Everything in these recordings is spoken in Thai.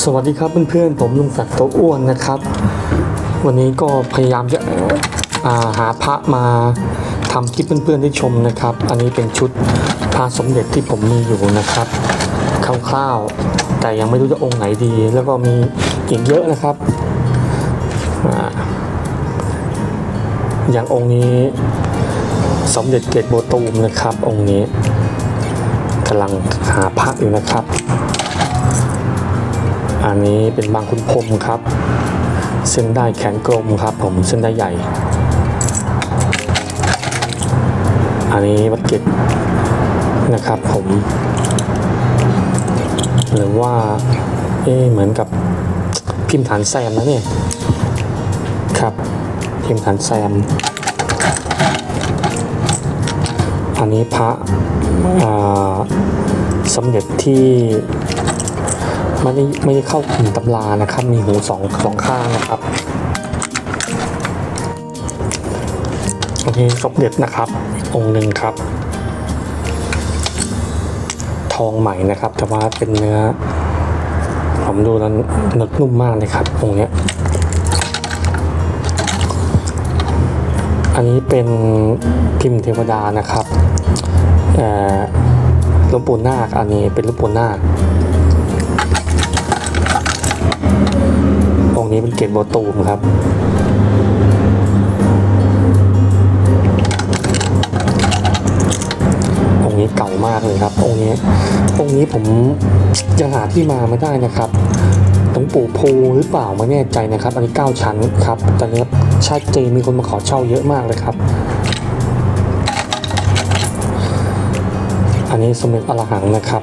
สวัสดีครับเพื่อนๆผมลุงศักดิ์โตวอ้วนนะครับ วันนี้ก็พยายามจะาหาพระมาทำคลิปเพื่อนๆได้ชมนะครับ อันนี้เป็นชุดพระสมเด็จที่ผมมีอยู่นะครับคร่าวๆแต่ยังไม่รู้จะองค์ไหนดี แล้วก็มีอีกเยอะนะครับออย่างองค์นี้สมเด็จเกตโบตูมนะครับ องค์นี้กำลังหาพระอยู่นะครับ อันนี้เป็นบางคุณพรมครับ เส้นได้แขนกลมครับ ผมเส้นได้ใหญ่ อันนี้วัดเก็ตนะครับผม หรือว่า เอ๊เหมือนกับพิมพ์ฐานแซมนะเนี่ยครับ พิมพ์ฐานแซม อันนี้พระสมเด็จที่ ไม่ได้ไม่ได้เข้ากลุ่มตำรานะครับ มีหูสองสองข้างนะครับ โอเคสมเด็จนะครับ องค์หนึ่งครับ ทองใหม่นะครับ แต่ว่าเป็นเนื้อ ผมดูแล้วนดนุ่มมากเลยครับองค์เนี้ย อันนี้เป็นพิมพ์เทวดานะครับเอ่อหลวงปู่นาคอันนี้เป็นลวงปู่นาค องค์นี้เป็นเกตโบตูมครับองค์นี้เก่ามากเลยครับองค์นี้องค์นี้ผมยังหาที่มาไม่ได้นะครับหลวงปู่ภูหรือเปล่าไม่แน่ใจนะครับ อันนี้เก้าชั้นครับแต่เนี้ยชัดเจนมีคนมาขอเช่าเยอะมากเลยครับ อันนี้สมเด็จอรหังนะครับ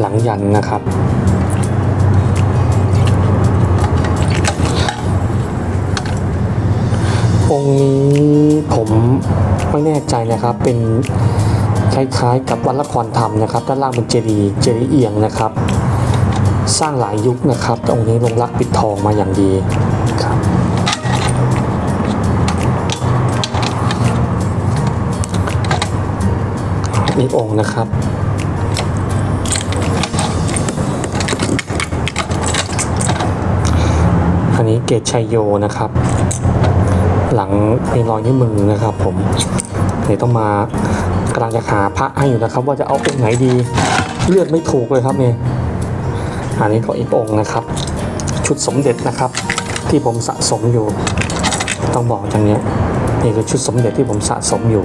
หลังยันนะครับ องค์นี้ผมไม่แน่ใจนะครับเป็นคล้ายๆ กับวัดละครธรรมนะครับ ด้านล่างเป็นเจดีย์เจดีย์เอียงนะครับ สร้างหลายยุคนะครับองค์นี้ลงรักปิดทองมาอย่างดีครับอีกองค์นะครับอันนี้เกตชัยโยนะครับ หลังมีรอยนิ้วมือนะครับ ผมเดี๋ยวต้องมากำลังจะหาพระให้อยู่นะครับ ว่าจะเอาองค์ไหนดี เลือกไม่ถูกเลยครับเนี่ยอันนี้ก็อีกองค์นะครับ ชุดสมเด็จนะครับ ที่ผมสะสมอยู่ ต้องบอกอย่างเนี้ยนี่คือชุดสมเด็จที่ผมสะสมอยู่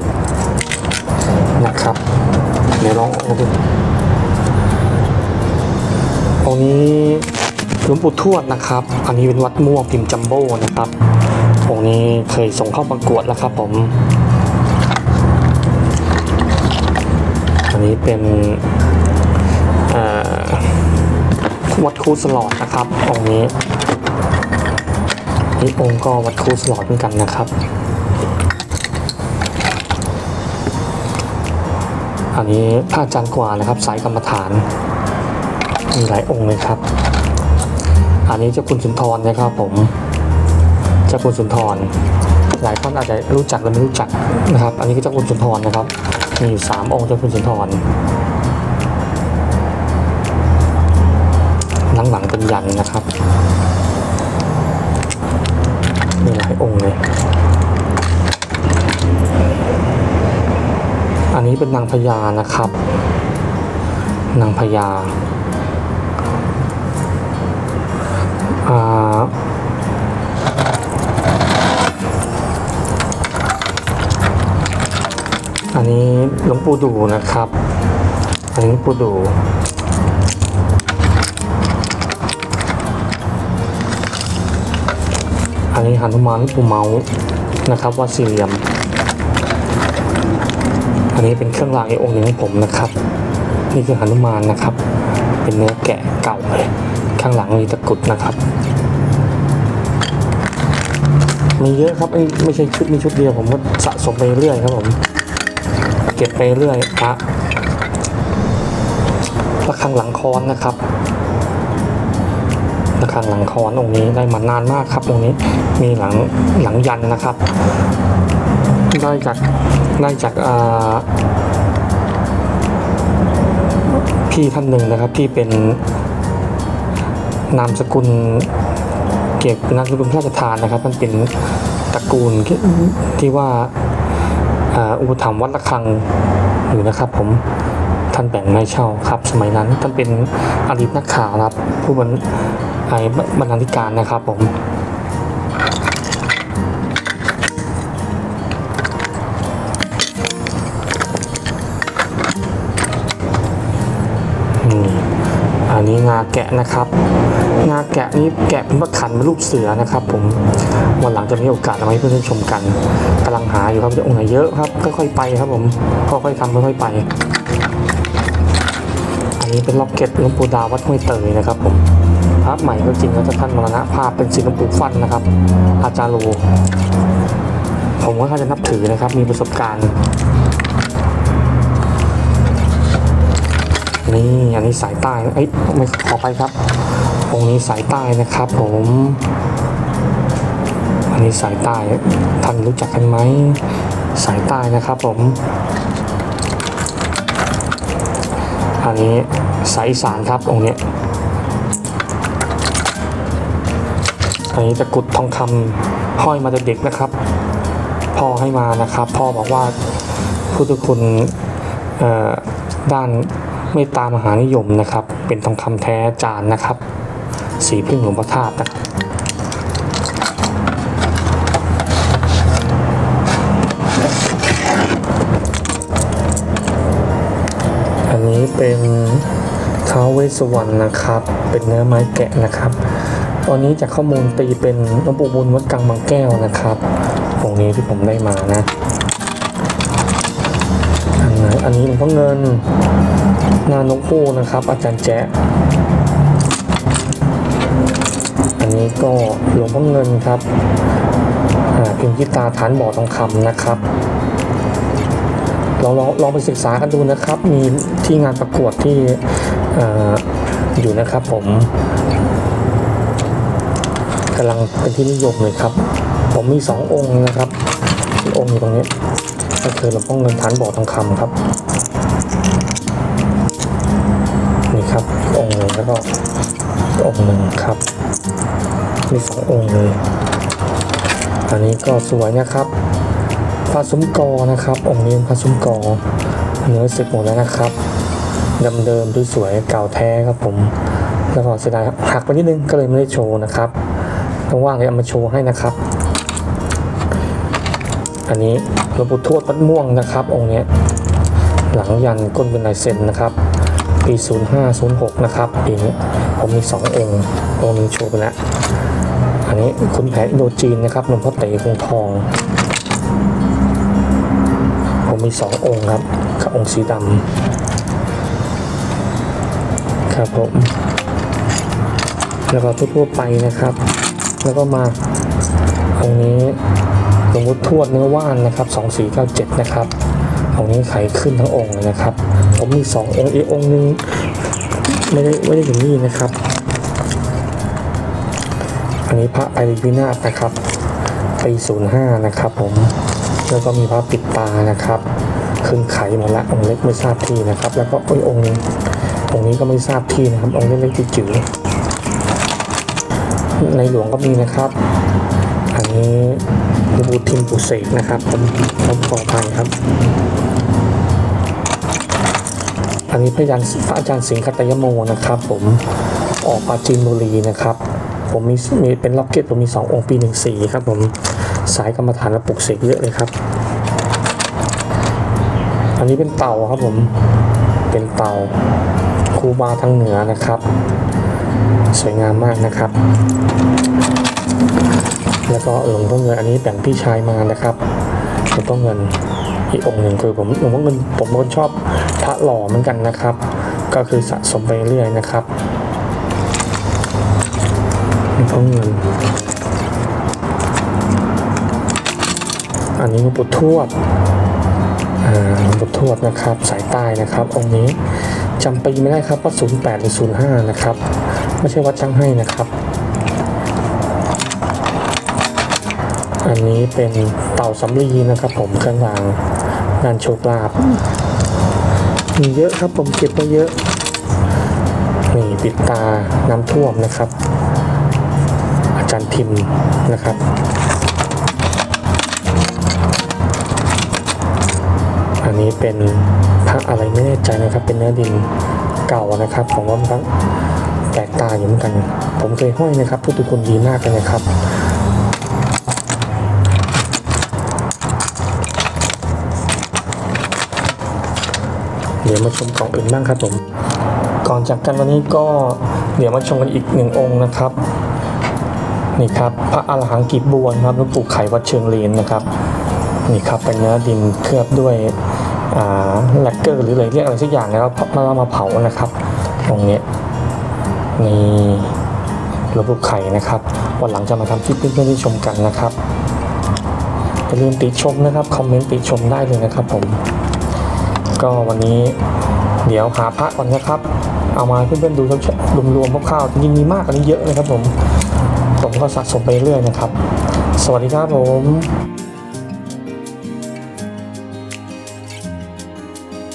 นะครับ เดี๋ยวลองเอาดูองค์นี้หลวงปู่ทวดนะครับ อันนี้เป็นวัดม่วงพิมพ์จัมโบ้นะครับ องนี้เคยส่งเข้าประกวดแล้วครับผม อันนี้เป็นวัดคูสลอดนะครับองค์นี้นี่องค์ก็วัดคูสลอดเหมือนกันนะครับ อันนี้พระอาจารย์กว่านะครับสายกรรมฐาน มีหลายองค์เลยครับ อันนี้เจ้าคุณสุนทรนะครับผม เจ้าคุณสุนทร หลายท่านอาจจะรู้จักหรือไม่รู้จักนะครับ อันนี้ก็เจ้าคุณสุนทรนะครับ มีอยู่สามองค์เจ้าคุณสุนทรหลังๆเป็นยันนะครับมีหลายองค์เลย อันนี้เป็นนางพญานะครับ นางพญาอ่า อันนี้หลวงปู่ดูนะครับ อันนี้หลวงปู่ดูอันนี้หนุมานหลวงปู่เมาส์นะครับวัดสี่เหลี่ยม อันนี้เป็นเครื่องรางอีกองค์หนึ่งของผมนะครับ นี่คือหนุมานนะครับ เป็นเนื้อแกะเก่าเลยข้างหลังมีตะกุดนะครับมีเยอะครับไม่ใช่ชุดมีชุดเดียวผมก็สะสมไปเรื่อยครับผม ก็บไปเรื่อยพระระฆังหลังคอนนะครับระฆังหลังคอนองค์นี้ได้มานานมากครับองค์นี้มีหลังหลังยันนะครับ ได้จากได้จากพี่ท่านหนึ่งนะครับที่เป็นนามสกุลเกียวกับนามสกุลพระราชทานนะครับ มันเป็นตระกูลที่ว่า อุปถัมภ์วัดระฆังอยู่นะครับ ผมท่านแบ่งไม่เช่าครับ สมัยนั้นท่านเป็นอดีตนักข่าวครับ ผู้บรรไอบรรณาธิการนะครับผมอันนี้งาแกะนะครับ งาแกะนี้แกะเป็นพระขันเป็นรูปเสือนะครับผมวันหลังจะมีโอกาสเอามาให้เพื่อนๆชมกันกำลังหาอยู่ครับจะองค์ไหนเยอะครับค่อยๆไปครับผมค่อยๆทำค่อยๆไป อันนี้เป็นล็อกเก็ตหลวงปู่ดาวัดห้วยเตยนะครับผมพระใหม่ก็จริงแล้วท่านมรณภาพเป็นศิลป์ปู่ฟันนะครับ อาจารย์โลผมก็ค่อนข้างจะนับถือนะครับมีประสบการณ์นี่อันนี้สายใต้เอ้ไม่ขอไปครับ องค์นี้สายใต้นะครับผมอันนี้สายใต้ท่านรู้จักกันไหมสายใต้นะครับผม อันนี้สายอีสานครับองค์นี้อันนี้ตะกุดทองคำห้อยมาแต่เด็กนะครับ พ่อให้มานะครับ พ่อบอกว่าพุทธคุณด้านเมตตามหานิยมนะครับ เป็นทองคำแท้จานนะครับ สีพึ่งหลวงพระธาตุนะอันนี้เป็นท้าวเวสวรรณนะครับ เป็นเนื้อไม้แกะนะครับ ตอนนี้จากข้อมูลตีเป็นหลวงปู่บุญวัดกลางบางแก้วนะครับองนี้ที่ผมได้มานะอันไหนอันนี้หลวงพ่อเงินนานหลวงปู่นะครับ อาจารย์แจ๊ะ อันนี้ก็หลวงพ่อเงินครับพิมพ์ที่ตาฐานบ่อทองคำนะครับลองลองลองไปศึกษากันดูนะครับ มีที่งานประกวดที่ออยู่นะครับผมกำลังเป็นที่นิยมเลยครับ ผมมีสององค์นะครับองค์อยู่ตรงนี้ก็คือหลวงพ่อเงินฐานบ่อทองคำครับนี่ครับองค์หนึ่งแล้วก็องค์หนึ่งครับ มีสององค์เลย อันนี้ก็สวยนะครับพระซุ้มกอนะครับ องค์นี้เป็นพระซุ้มกอเนื้อสึกหมดแล้วนะครับเดิมๆดูสวยเก่าแท้ครับผม แล้วก็เสียดายหักไปนิดนึงก็เลยไม่ได้โชว์นะครับว่างๆเลยเอามาโชว์ให้นะครับ อันนี้หลวงปู่ทวดวัดม่วงนะครับ องค์เนี้ยหลังยันก้นเป็นลายเซ็นนะครับ ปี 0506 นะครับปีนี้ผมมี2องค์องค์นี้โชว์ไปแล้วอันนี้คุณแผนอินโดจีนนะครับหลวงพ่อเต๋คงทอง ผมมี 2 องค์ครับกับองค์สีดำครับผมแล้วก็ทั่วๆไปนะครับ แล้วก็มาองนี้หลวงพ่อทวดเนื้อว่านนะครับ 2497 นะครับ องนี้ไขขึ้นทั้งองค์เลยนะครับ ผมมีสององค์อีกองค์หนึงไม่ได้ไม่ได้ถึงนี่นะครับ อันนี้พระไอริวินาศนะครับปี05นย์ห้านะครับผมแล้วก็มีพระปิดตานะครับขึ้นไขหมดละองค์เล็กไม่ทราบที่นะครับ แล้วก็อีกองค์นึงองค์นี้ก็ไม่ทราบที่นะครับองค์เล็กๆจิ๋วๆในหลวงก็มีนะครับ อันนี้ หลวงปู่ทิมปุเสกนะครับผมผมขออภัยครับ อันนี้พระยันพระอาจารย์สิงคตยโมนะครับ ผมออกปาจีนบุรีนะครับ ผมมีมีเป็นล็อกเก็ตผมมีสององค์ปีหนึ่งสี่ครับผมสายกรรมฐานและปลุกเสกเยอะเลยครับ อันนี้เป็นเต่าครับผมเป็นเต่าครูบาทางเหนือนะครับ สวยงามมากนะครับ แล้วก็หลวงพ่อเงินอันนี้แบ่งพี่ชายมานะครับหลวงพ่อเงินอีกองค์หนึ่งคือผมหลวงพ่อเงินผมเป็นคนชอบพระหล่อเหมือนกันนะครับ ก็คือสะสมไปเรื่อยนะครับหลวงพ่อเงิน อันนี้หลวงปู่ทวดหลวงปู่ทวดนะครับสายใต้นะครับ องค์นี้จำปีไม่ได้ครับว่า08หรือ05นะครับ ไม่ใช่วัดช่างให้นะครับ อันนี้เป็นเต่าสำลีนะครับผมเครื่องรางงานโชคลาภมีเยอะครับผมเก็บไว้เยอะนี่ปิดตาน้ำท่วมนะครับ อาจารย์พิมพ์นะครับอันนี้เป็นพระอะไรไม่แน่ใจนะครับ เป็นเนื้อดินเก่านะครับของวัดพระแปลกตาอยู่เหมือนกัน ผมเคยห้อยนะครับ พุทธคุณดีมากเลยนะครับ ดี๋ยวมาชมกล่องอื่นบ้างครับผม ก่อนจากกันวันนี้ก็เดี๋ยวมาชมกันอีกหนึ่งองค์นะครับนี่ครับพระอรหังกิบบัวนะครับหลวงปู่ไขวัดเชิงเลนนะครับนี่ครับเป็นเนื้อดินเคลือบด้วยอ่าแลกเกอร์หรืออะไรเรียกอะไรสักอย่างแล้วมาเรามาเผานะครับ ตรงนี้นี่หลวงปู่ไข่นะครับ วันหลังจะมาทำคลิปเพื่อนๆที่ชมกันนะครับอย่าลืมติชมนะครับ คอมเมนต์ติชมได้เลยนะครับผม ก็วันนี้เดี๋ยวหาพระก่อนนะครับ เอามาให้เพื่อนๆดูรวมๆคร่าวๆจริงๆมีมากกว่านี้เยอะเลยครับผมผมก็สะสมไปเรื่อยนะครับ สวัสดีครับผม